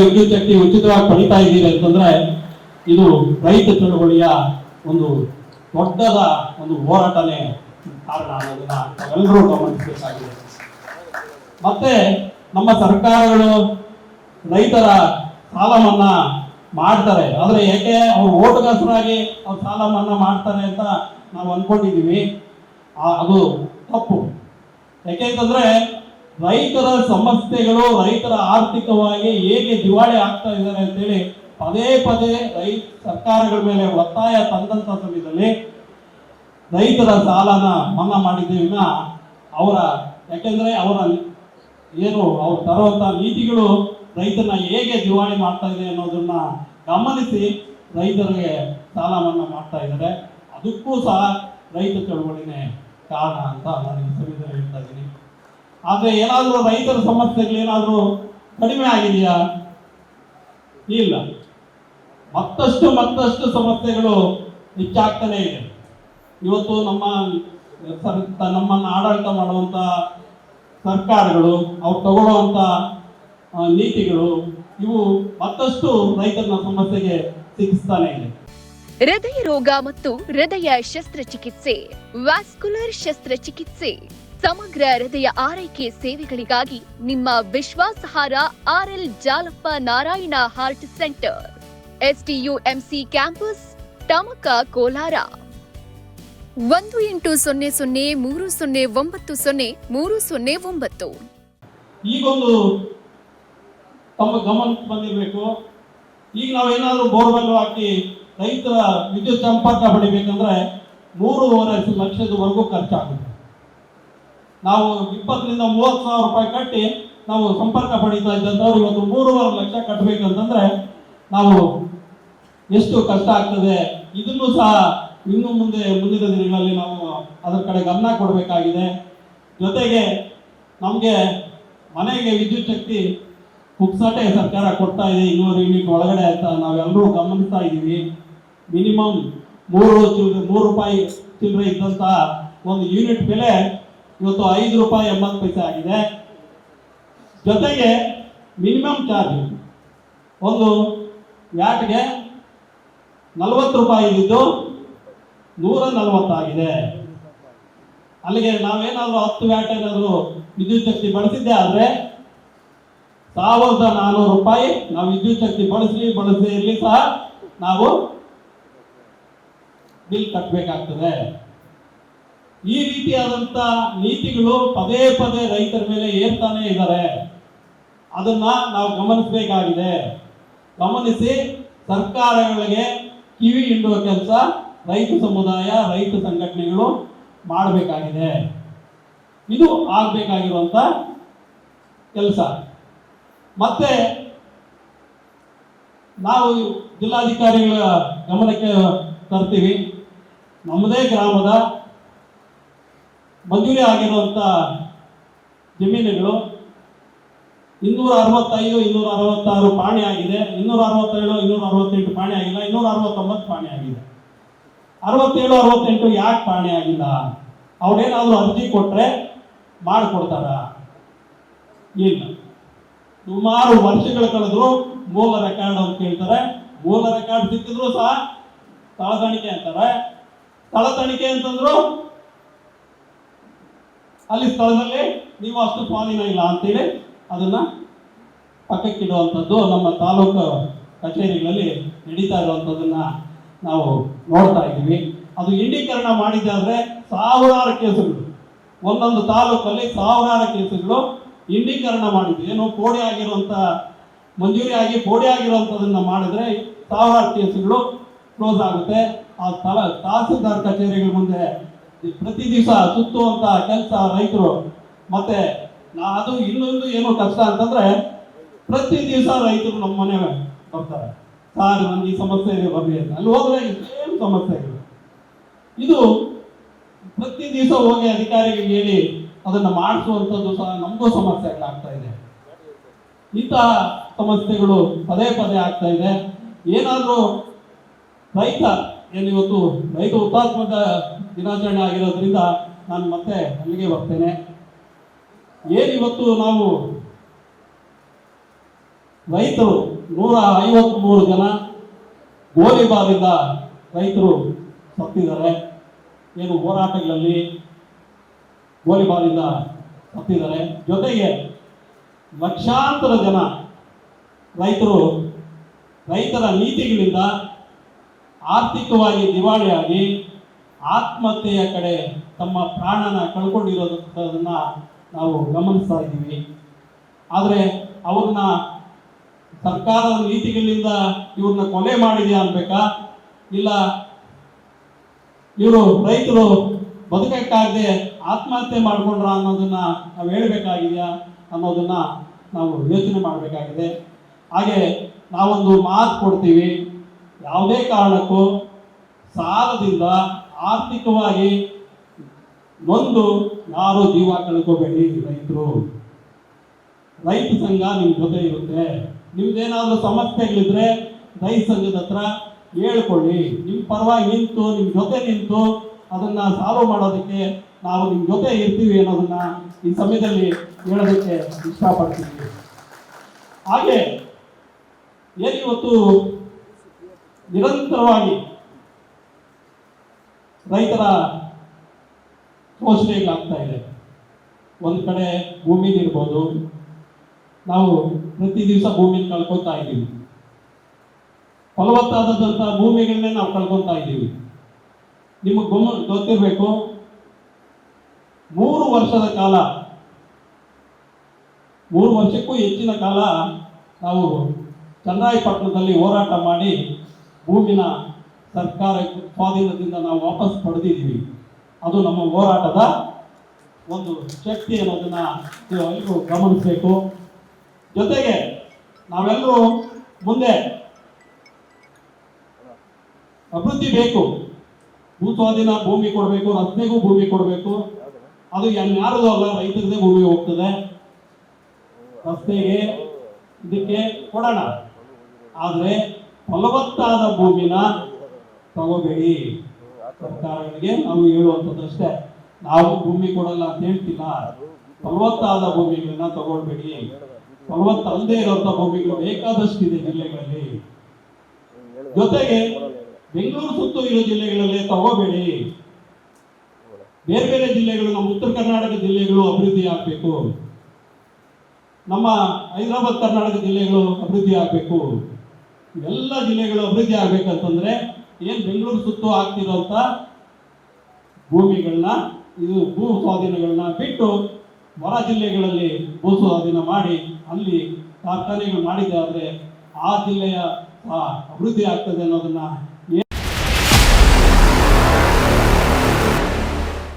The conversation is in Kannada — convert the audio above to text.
ವಿದ್ಯುತ್ ಶಕ್ತಿ ಉಚಿತವಾಗಿ ಪಡಿತಾ ಇದ್ದೀರಿ ಅಂತಂದ್ರೆ ಇದು ರೈತ ಚಳವಳಿಯ ಒಂದು ದೊಡ್ಡದ ಒಂದು ಹೋರಾಟನೇ ಕಾರಣ ಅನ್ನೋದನ್ನ ನಾವೆಲ್ಲರೂ ಗಮನಿಸಬೇಕಾಗಿದೆ. ಮತ್ತೆ ನಮ್ಮ ಸರ್ಕಾರಗಳು ರೈತರ ಸಾಲ ಮನ್ನಾ ಮಾಡ್ತಾರೆ. ಆದ್ರೆ ಏಕೆ ಅವ್ರು ಓಟುಗಾಸರಾಗಿ ಅವ್ರು ಸಾಲ ಮನ್ನಾ ಮಾಡ್ತಾರೆ ಅಂತ ನಾವು ಅನ್ಕೊಂಡಿದೀವಿ ಅದು ತಪ್ಪು. ಯಾಕೆಂತಂದ್ರೆ ರೈತರ ಸಮಸ್ಯೆಗಳು ರೈತರ ಆರ್ಥಿಕವಾಗಿ ಹೇಗೆ ದಿವಾಳಿ ಆಗ್ತಾ ಇದ್ದಾರೆ ಅಂತೇಳಿ ಪದೇ ಪದೇ ರೈತ ಸರ್ಕಾರಗಳ ಮೇಲೆ ಒತ್ತಾಯ ತಂದಂತ ಸಮಯದಲ್ಲಿ ರೈತರ ಸಾಲನ ಮನ್ನಾ ಮಾಡಿದ್ದೀವಿನ ಅವರ, ಯಾಕೆಂದ್ರೆ ಅವರ ಏನು ಅವ್ರು ತರುವಂತ ನೀತಿಗಳು ರೈತನ ಹೇಗೆ ದಿವಾಳಿ ಮಾಡ್ತಾ ಇದೆ ಅನ್ನೋದನ್ನ ಗಮನಿಸಿ ರೈತರಿಗೆ ಸಾಲ ಮನ್ನಾ ಮಾಡ್ತಾ ಇದ್ದಾರೆ. ಅದಕ್ಕೂ ಸಹ ರೈತ ಚಳವಳಿನೇ ಕಾರಣ ಅಂತ ನಾನು ಈ ಸಮಯದಲ್ಲಿ ಹೇಳ್ತಾ ಇದ್ದೀನಿ. ಆದ್ರೆ ಏನಾದರೂ ರೈತರ ಸಮಸ್ಯೆಗಳು ಏನಾದರೂ ಕಡಿಮೆ ಆಗಿದೆಯಾ? ಇಲ್ಲ. ಮತ್ತಷ್ಟು ಮತ್ತಷ್ಟು ಸಮಸ್ಯೆಗಳು ಹೆಚ್ಚಾಗ್ತಾನೆ ಇದೆ. ಇವತ್ತು ನಮ್ಮ ನಮ್ಮನ್ನು ಆಡಳಿತ ಮಾಡುವಂತ ಸರ್ಕಾರಗಳು, ಅವ್ರು ತಗೊಳ್ಳುವಂತ ನೀತಿಗಳು, ಇವು ಮತ್ತಷ್ಟು ರೈತರ ಸಮಸ್ಯೆಗೆ ಸಿಕ್ಕಿಸ್ತಾನೆ ಇದೆ. ಹೃದಯ ರೋಗ ಮತ್ತು ಹೃದಯ ಶಸ್ತ್ರಚಿಕಿತ್ಸೆ, ವ್ಯಾಸ್ಕುಲರ್ ಶಸ್ತ್ರಚಿಕಿತ್ಸೆ. ಸಮಗ್ರ ಹೃದಯ ಆರೈಕೆ ಸೇವೆಗಳಿಗಾಗಿ ನಿಮ್ಮ ವಿಶ್ವಾಸಹಾರ RL Jalappa Narayana heart centre. STUMC campus, Tamaka Kolar. ಒಂದು ಎಂಟು ಸೊನ್ನೆ ಸೊನ್ನೆ ಮೂರು ಸೊನ್ನೆ ಒಂಬತ್ತು ಸೊನ್ನೆ ಮೂರು ಸೊನ್ನೆ ಒಂಬತ್ತು. ಈಗೊಂದು ತಮ್ಮ ಗಮನಕ್ಕೆ ಬಂದಿರಬೇಕು. ಈಗ ನಾವೇನಾದ್ರೂ ಬೋರ್ವೆಲ್ ಹಾಕಿ ರೈತರ ವಿದ್ಯುತ್ ಸಂಪರ್ಕ ಪಡಿಬೇಕಂದ್ರೆ ಮೂರುವರೆ ಲಕ್ಷದವರೆಗೂ ಖರ್ಚಾಗುತ್ತೆ. ನಾವು ಇಪ್ಪತ್ತರಿಂದ ಮೂವತ್ತು ಸಾವಿರ ರೂಪಾಯಿ ಕಟ್ಟಿ ನಾವು ಸಂಪರ್ಕ ಪಡೀತಾ ಇದ್ದಂಥವ್ರು ಇವತ್ತು ಮೂರುವರೆ ಲಕ್ಷ ಕಟ್ಟಬೇಕಂತಂದ್ರೆ ನಾವು ಎಷ್ಟು ಕಷ್ಟ ಆಗ್ತದೆ, ಇದನ್ನು ಸಹ ಇನ್ನು ಮುಂದೆ ಮುಂದಿನ ದಿನಗಳಲ್ಲಿ ನಾವು ಅದರ ಕಡೆ ಗಮನ ಕೊಡಬೇಕಾಗಿದೆ. ಜೊತೆಗೆ ನಮಗೆ ಮನೆಗೆ ವಿದ್ಯುತ್ ಶಕ್ತಿ ಪುಕ್ಸಟೆ ಸರ್ಕಾರ ಕೊಡ್ತಾ ಇದೆ, ಇನ್ನೂರು ಯೂನಿಟ್ ಒಳಗಡೆ ಅಂತ ನಾವೆಲ್ಲರೂ ಗಮನಿಸ್ತಾ ಇದ್ದೀವಿ. ಮಿನಿಮಮ್ ಮೂರು ಚಿಲ್ಲರೆ ಮೂರು ರೂಪಾಯಿ ಚಿಲ್ಲರೆ ಇದ್ದಂಥ ಒಂದು ಯೂನಿಟ್ ಬೆಲೆ ಇವತ್ತು ಐದು ರೂಪಾಯಿ ಎಂಬತ್ತು ಪೈಸೆ ಆಗಿದೆ. ಜೊತೆಗೆ ಮಿನಿಮಮ್ ಚಾರ್ಜ್ ಒಂದು ವ್ಯಾಟ್ಗೆ ನಲವತ್ತು ರೂಪಾಯಿ ಇದ್ದು ನೂರ ನಲವತ್ತಾಗಿದೆ ಅಲ್ಲಿಗೆ ನಾವೇನಾದರೂ ಹತ್ತು ವ್ಯಾಟ್ ಏನಾದರೂ ವಿದ್ಯುತ್ ಶಕ್ತಿ ಬಳಸಿದ್ದೆ ಆದರೆ ಸಾವಿರದ ನಾನ್ನೂರು ರೂಪಾಯಿ ನಾವು ವಿದ್ಯುತ್ ಶಕ್ತಿ ಬಳಸಲಿ, ಬಳಸದೇ ಇರಲಿ ಸಹ ನಾವು ಬಿಲ್ ಕಟ್ಟಬೇಕಾಗ್ತದೆ ಈ ರೀತಿಯಾದಂತ ನೀತಿಗಳು ಪದೇ ಪದೇ ರೈತರ ಮೇಲೆ ಏರ್ತಾನೆ ಇದ್ದಾರೆ. ಅದನ್ನ ನಾವು ಗಮನಿಸಬೇಕಾಗಿದೆ. ಗಮನಿಸಿ ಸರ್ಕಾರಗಳಿಗೆ ಕಿವಿ ಹಿಂಡುವ ಕೆಲಸ ರೈತ ಸಮುದಾಯ, ರೈತ ಸಂಘಟನೆಗಳು ಮಾಡಬೇಕಾಗಿದೆ. ಇದು ಆಗ್ಬೇಕಾಗಿರುವಂತ ಕೆಲಸ. ಮತ್ತೆ ನಾವು ಜಿಲ್ಲಾಧಿಕಾರಿಗಳ ಗಮನಕ್ಕೆ ತರ್ತೀವಿ. ನಮ್ಮದೇ ಗ್ರಾಮದ ಮಂಜೂರಿ ಆಗಿರುವಂತ ಜಮೀನುಗಳು ಇನ್ನೂರ ಅರವತ್ತೈದು ಇನ್ನೂರ ಅರವತ್ತಾರು ಪಾಣಿ ಆಗಿದೆ. ಇನ್ನೂರ ಅರವತ್ತೇಳು ಇನ್ನೂರ ಅರವತ್ತೆಂಟು ಪಾಣಿ ಆಗಿಲ್ಲ. ಇನ್ನೂರ ಅರವತ್ತೊಂಬತ್ತು ಪಾಣಿ ಆಗಿದೆ. ಅರವತ್ತೇಳು, ಅರವತ್ತೆಂಟು ಯಾಕೆ ಪಾಣಿ ಆಗಿಲ್ಲ? ಅವ್ರೇನಾದರೂ ಅರ್ಜಿ ಕೊಟ್ರೆ ಮಾಡಿಕೊಡ್ತಾರ? ಇಲ್ಲ. ಸುಮಾರು ವರ್ಷಗಳು ಕಳೆದ್ರು ಮೂಲ ರೆಕಾರ್ಡ್ ಅಂತ ಕೇಳ್ತಾರೆ. ಮೂಲ ರೆಕಾರ್ಡ್ ಸಿಕ್ಕಿದ್ರು ಸಹ ಸ್ಥಳ ಅಂತಾರೆ. ಸ್ಥಳ ತಣಿಕೆ ಅಂತಂದ್ರು ಅಲ್ಲಿ ಸ್ಥಳದಲ್ಲಿ ನೀವು ಅಷ್ಟು ಸ್ವಾಧೀನ ಇಲ್ಲ ಅಂತೇಳಿ ಅದನ್ನ ಪಕ್ಕಕ್ಕಿಡುವಂಥದ್ದು ನಮ್ಮ ತಾಲೂಕು ಕಚೇರಿಗಳಲ್ಲಿ ನಡೀತಾ ಇರುವಂಥದ್ದನ್ನು ನಾವು ನೋಡ್ತಾ ಇದ್ದೀವಿ. ಅದು ಇಂಡೀಕರಣ ಮಾಡಿದ್ದಾದ್ರೆ ಸಾವಿರಾರು ಕೇಸುಗಳು. ಒಂದೊಂದು ತಾಲೂಕಲ್ಲಿ ಸಾವಿರಾರು ಕೇಸುಗಳು ಇಂಡೀಕರಣ ಮಾಡಿದ್ವಿ. ಏನು ಕೋಡಿ ಆಗಿರುವಂಥ ಮಂಜೂರಿ ಆಗಿ ಕೋಡಿ ಆಗಿರುವಂಥದ್ದನ್ನು ಮಾಡಿದ್ರೆ ಸಾವಿರಾರು ಕೇಸುಗಳು ಕ್ಲೋಸ್ ಆಗುತ್ತೆ. ಆ ತಲ ತಹಸೀಲ್ದಾರ್ ಕಚೇರಿಗಳ ಮುಂದೆ ಪ್ರತಿ ದಿವಸ ಸುತ್ತುವಂತ ಕೆಲಸ ರೈತರು. ಮತ್ತೆ ನಾ ಅದು ಇನ್ನೊಂದು ಏನು ಕಷ್ಟ ಅಂತಂದ್ರೆ ಪ್ರತಿ ದಿವಸ ರೈತರು ನಮ್ಮ ಮನೆ ಬರ್ತಾರೆ. ಸರ್ ನಮ್ಗೆ ಈ ಸಮಸ್ಯೆ ಇದೆ ಬರ್ಲಿ ಅಂತ. ಅಲ್ಲಿ ಹೋದ್ರೆ ಸಮಸ್ಯೆ ಇದೆ ಇದು ಪ್ರತಿ ದಿವಸ ಹೋಗಿ ಅಧಿಕಾರಿಗೆ ಹೇಳಿ ಅದನ್ನ ಮಾಡಿಸುವಂಥದ್ದು ಸಹ ನಮಗೂ ಸಮಸ್ಯೆಗಳಾಗ್ತಾ ಇದೆ. ಇಂತಹ ಸಮಸ್ಯೆಗಳು ಪದೇ ಪದೇ ಆಗ್ತಾ ಇದೆ. ಏನಾದರೂ ರೈತ ಏನಿವತ್ತು ರೈತ ಹುತಾತ್ಮದ ದಿನಾಚರಣೆ ಆಗಿರೋದ್ರಿಂದ ನಾನು ಮತ್ತೆ ಅಲ್ಲಿಗೆ ಬರ್ತೇನೆ ಏನಿವತ್ತು ನಾವು ರೈತರು ನೂರ ಐವತ್ತ್ಮೂರು ಜನ ಗೋಲಿಬಾರಿಂದ ರೈತರು ಸತ್ತಿದ್ದಾರೆ. ಏನು ಹೋರಾಟಗಳಲ್ಲಿ ಗೋಲಿಬಾರಿಂದ ಸತ್ತಿದ್ದಾರೆ. ಜೊತೆಗೆ ಲಕ್ಷಾಂತರ ಜನ ರೈತರು ರೈತರ ನೀತಿಗಳಿಂದ ಆರ್ಥಿಕವಾಗಿ ದಿವಾಳಿಯಾಗಿ ಆತ್ಮಹತ್ಯೆಯ ಕಡೆ ತಮ್ಮ ಪ್ರಾಣನ ಕಳ್ಕೊಂಡಿರೋದನ್ನ ನಾವು ಗಮನಿಸ್ತಾ ಇದ್ದೀವಿ. ಆದರೆ ಅವ್ರನ್ನ ಸರ್ಕಾರದ ನೀತಿಗಳಿಂದ ಇವ್ರನ್ನ ಕೊಲೆ ಮಾಡಿದೆಯಾ ಅನ್ಬೇಕಾ? ಇಲ್ಲ, ಇವರು ರೈತರು ಬದುಕಕ್ಕಾಗದೆ ಆತ್ಮಹತ್ಯೆ ಮಾಡ್ಕೊಂಡ್ರ ಅನ್ನೋದನ್ನ ನಾವು ಹೇಳ್ಬೇಕಾಗಿದೆಯಾ? ಅನ್ನೋದನ್ನ ನಾವು ಯೋಚನೆ ಮಾಡಬೇಕಾಗಿದೆ. ಹಾಗೆ ನಾವೊಂದು ಮಾತು ಕೊಡ್ತೀವಿ. ಯಾವುದೇ ಕಾರಣಕ್ಕೂ ಸಾಲದಿಂದ ಆರ್ಥಿಕವಾಗಿ ನೊಂದು, ಯಾರು ಜೀವ ಕಳ್ಕೋಬೇಡಿ ರೈತರು. ರೈತ ಸಂಘ ನಿಮ್ಮ ಜೊತೆ ಇರುತ್ತೆ. ನಿಮ್ದೇನಾದ್ರೂ ಸಮಸ್ಯೆಗಳಿದ್ರೆ ರೈತ ಸಂಘದ ಹತ್ರ ಹೇಳ್ಕೊಳ್ಳಿ. ನಿಮ್ಮ ಪರವಾಗಿ ನಿಂತು ನಿಮ್ಮ ಜೊತೆ ನಿಂತು ಅದನ್ನ ಸಾಲ್ವ್ ಮಾಡೋದಕ್ಕೆ ನಾವು ನಿಮ್ಮ ಜೊತೆ ಇರ್ತೀವಿ ಅನ್ನೋದನ್ನ ಈ ಸಮಯದಲ್ಲಿ ಹೇಳೋದಕ್ಕೆ ಇಷ್ಟಪಡ್ತೀವಿ ಹಾಗೆ ಏನಿವತ್ತು ನಿರಂತರವಾಗಿ ರೈತರ ಶೋಷಣೆಗಳಾಗ್ತಾ ಇದೆ. ಒಂದು ಕಡೆ ಭೂಮಿದಿರ್ಬೋದು ನಾವು ಪ್ರತಿ ದಿವಸ ಭೂಮಿ ಕಳ್ಕೊತಾ ಇದ್ದೀವಿ. ಫಲವತ್ತಾದಂತಹ ಭೂಮಿಗಳನ್ನೇ ನಾವು ಕಳ್ಕೊತಾ ಇದ್ದೀವಿ. ನಿಮಗೆ ಗೊಮ್ಮ, ಗೊತ್ತಿರಬೇಕು, ಮೂರು ವರ್ಷದ ಕಾಲ, ಮೂರು ವರ್ಷಕ್ಕೂ ಹೆಚ್ಚಿನ ಕಾಲ ನಾವು ಚನ್ನರಾಯಪಟ್ಟಣದಲ್ಲಿ ಹೋರಾಟ ಮಾಡಿ ಭೂಮಿನ ಸರ್ಕಾರ ಸ್ವಾಧೀನದಿಂದ ನಾವು ವಾಪಸ್ ಪಡೆದಿದ್ದೀವಿ. ಅದು ನಮ್ಮ ಹೋರಾಟದ ಒಂದು ಶಕ್ತಿ ಅನ್ನೋದನ್ನು ಎಲ್ಲರೂ ಗಮನಿಸಬೇಕು. ಜೊತೆಗೆ ನಾವೆಲ್ಲರೂ ಮುಂದೆ ಅಭಿವೃದ್ಧಿ ಬೇಕು. ಭೂ ಸ್ವಾಧೀನ ಭೂಮಿ ಕೊಡಬೇಕು ರಸ್ತೆಗೂ ಭೂಮಿ ಕೊಡಬೇಕು. ಅದು ಯಾರದು ಅಲ್ಲ, ರೈತರದೇ ಭೂಮಿ ಹೋಗ್ತದೆ. ರಸ್ತೆಗೆ ಇದಕ್ಕೆ ಕೊಡೋಣ. ಆದರೆ ಫಲವತ್ತಾದ ಭೂಮಿನ ತಗೋಬೇಡಿ ಸರ್ಕಾರಗಳಿಗೆ ನಾವು ಹೇಳುವಂಥದ್ದಷ್ಟೇ. ನಾವು ಭೂಮಿ ಕೊಡಲ್ಲ ಅಂತ ಹೇಳ್ತಿಲ್ಲ. ಫಲವತ್ತಾದ ಭೂಮಿಗಳನ್ನ ತಗೊಳ್ಬೇಡಿ. ಫಲವತ್ತ ಅಲ್ಲದೆ ಇರುವಂತ ಭೂಮಿಗಳು ಬೇಕಾದಷ್ಟಿದೆ ಜಿಲ್ಲೆಗಳಲ್ಲಿ. ಜೊತೆಗೆ ಬೆಂಗಳೂರು ಸುತ್ತ ಇರೋ ಜಿಲ್ಲೆಗಳಲ್ಲಿ ತಗೋಬೇಡಿ. ಬೇರೆ ಬೇರೆ ಜಿಲ್ಲೆಗಳು, ನಮ್ಮ ಉತ್ತರ ಕರ್ನಾಟಕ ಜಿಲ್ಲೆಗಳು ಅಭಿವೃದ್ಧಿ ಆಗಬೇಕು. ನಮ್ಮ ಹೈದರಾಬಾದ್ ಕರ್ನಾಟಕ ಜಿಲ್ಲೆಗಳು ಅಭಿವೃದ್ಧಿ ಆಗಬೇಕು. ಎಲ್ಲ ಜಿಲ್ಲೆಗಳು ಅಭಿವೃದ್ಧಿ ಆಗ್ಬೇಕಂತಂದ್ರೆ ಏನ್ ಬೆಂಗಳೂರು ಸುತ್ತು ಆಗ್ತಿರೋಂಥ ಭೂಮಿಗಳನ್ನ, ಇದು ಭೂ ಸ್ವಾಧೀನಗಳನ್ನ ಬಿಟ್ಟು ಹೊರ ಜಿಲ್ಲೆಗಳಲ್ಲಿ ಭೂ ಸ್ವಾಧೀನ ಮಾಡಿ, ಅಲ್ಲಿ ಕಾರ್ಖಾನೆಗಳು ಮಾಡಿದೆ ಆದರೆ ಆ ಜಿಲ್ಲೆಯ ಅಭಿವೃದ್ಧಿ ಆಗ್ತದೆ ಅನ್ನೋದನ್ನ